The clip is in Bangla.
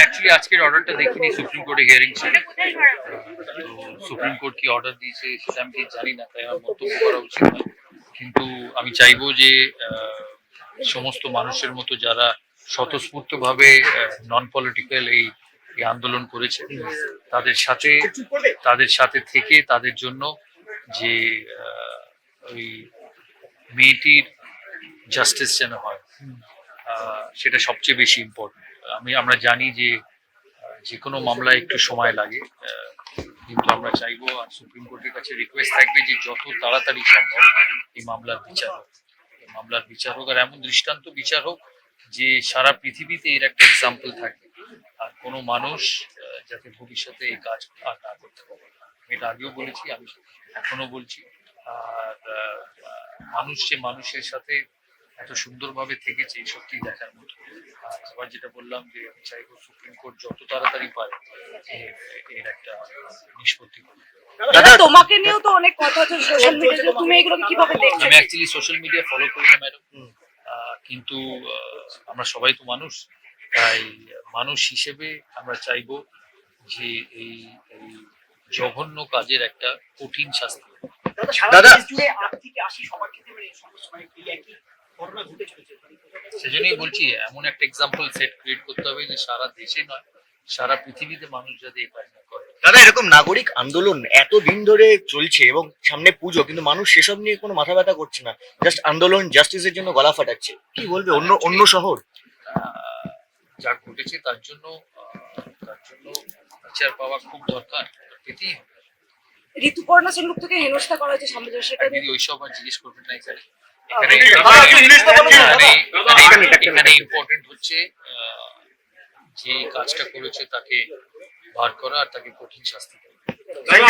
অ্যাকচুয়ালি আজকের অর্ডারটা দেখিনি সুপ্রিম কোর্টে হিয়ারিং ছিল। সুপ্রিম কোর্ট কি অর্ডার দিয়েছে সেটা আমি ঠিক জানি না, তাই আমার মন্তব্য করা উচিত নয়। কিন্তু আমি চাইব যে সমস্ত মানুষের মতো যারা স্বতঃস্ফূর্তভাবে নন পলিটিক্যাল এই এই আন্দোলন করেছে, তাদের সাথে তাদের সাথে থেকে তাদের জন্য যে ওই মেয়েটির জাস্টিস যেন হয় সেটা সবচেয়ে বেশি ইম্পর্টেন্ট আমি, আমরা জানি যে যে কোনো মামলায় একটু সময় লাগে। কিন্তু আমরা চাইব আর সুপ্রিম কোর্টের কাছে রিকোয়েস্ট থাকবে যে যত তাড়াতাড়ি সম্ভব এই মামলার বিচার হোক। মামলার বিচার হোক আর এমন দৃষ্টান্ত বিচার হোক যে সারা পৃথিবীতে এর একটা এক্সাম্পল থাকে। আর কোনো মানুষ যাতে ভবিষ্যতে এই কাজ আর না করতে পারে। এটা আগেও বলেছি, আমি এখনও বলছি। আর মানুষ যে মানুষের সাথে এত সুন্দরভাবে থেকেছে এই সত্যি দেখার মতো। আবার যেটা বললাম যে আমি চাইব সুপ্রিম কোর্ট যত তাড়াতাড়ি পারে এর- একটা নিষ্পত্তি করবে তোমাকে নিয়েও তো অনেক কথা হচ্ছে সোশ্যাল মিডিয়াতে তুমি এগুলোকে কীভাবে দেখছ? আমি অ্যাকচুয়ালি সোশ্যাল মিডিয়া ফলো করি না ম্যাডাম কিন্তু আমরা সবাই তো মানুষ তাই মানুষ হিসেবে আমরা চাইব যে এই জঘন্য কাজের একটা কঠিন শাস্তি। দাদা জুড়ে আট থেকে আশি সবার ক্ষেত্রে সেজন্যই বলছি এমন একটা এক্সাম্পল সেট ক্রিয়েট করতে হবে যে সারা দেশে নয় সারা পৃথিবীতে মানুষ যাতে এই কাজ না করে। দাদা এরকম নাগরিক আন্দোলন এত দিন ধরে চলছে এবং সামনে পুজো কিন্তু মানুষ সেসব নিয়ে কোনো মাথা ব্যথা করছে না জাস্ট আন্দোলন জাস্টিসের জন্য গলা ফাটাচ্ছে। কি বলবে অন্য অন্য শহর? আহ, যা ঘটেছে তার জন্য তার জন্য বিচার পাওয়া খুব দরকার পেতেই হবে। ঋতুপর্ণা সেনগুপ্তকে হেনস্থা করা হয়েছে সামনে সেটা ওইসব আর জিজ্ঞেস করবেন না এখানে এখানে দাদা, একটু জিনিসটা বলুন না, দাদা। এখানে- একটা মিনিট, একটা এখানে মিনিট। ইম্পর্টেন্ট হচ্ছে আহ, যে কাজটা করেছে তাকে বার করা আর তাকে কঠিন শাস্তি দেওয়া